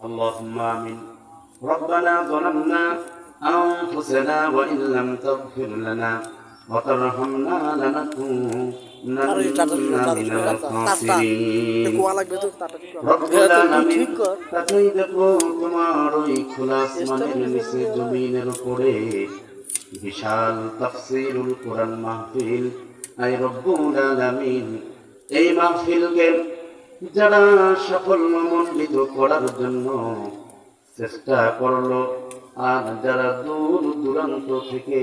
اللهم آمين ربنا ظلمنا أنفسنا وإن لم تغفر لنا وترحمنا لنكونن আর এই tata من tata الخاسرين কুয়া লাগবে তো টাটা ঠিক কর রব্বুল এটা তুই আলামিন ঠিক কর তাকেই দেখো তোমার ওই খোলা আসমানের নিচে জমিনের উপরে বিশাল তাফসীরুল কোরআন মাহফিল আই রব্বুল আলামিন এই মাহফিলকে যারা সফল মণ্ডিত করার জন্য চেষ্টা করল, আর যারা দূর দূরান্ত থেকে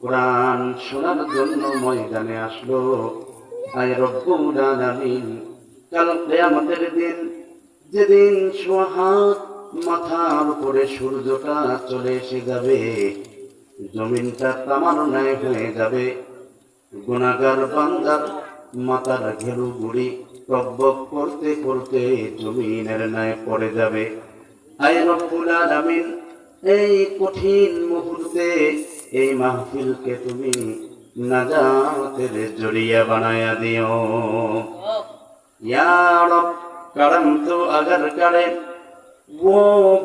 কোরআন শোনার জন্য ময়দানে আসলো, আই রব্বুল আলামিন, কাল কিয়ামতের দিন যেদিন সোহাত মাথার উপরে সূর্যটা চলে এসে যাবে, জমিনটা তামার ন্যায় হয়ে যাবে গুণাগার বান্দার মাথার ঘেরু গুড়ি বক করতে করতে তুমি ইনের পড়ে যাবে। আয় রব্বুল আলামিন, এই কঠিন মুহূর্তে এই মাহফিলকে তুমি নাজাতের জড়িয়া বানায়া দিও। ইয়া রব करम तो अगर करे वो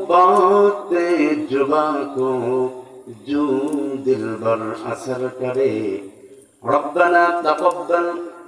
बातें जुबा को जो दिल बर असर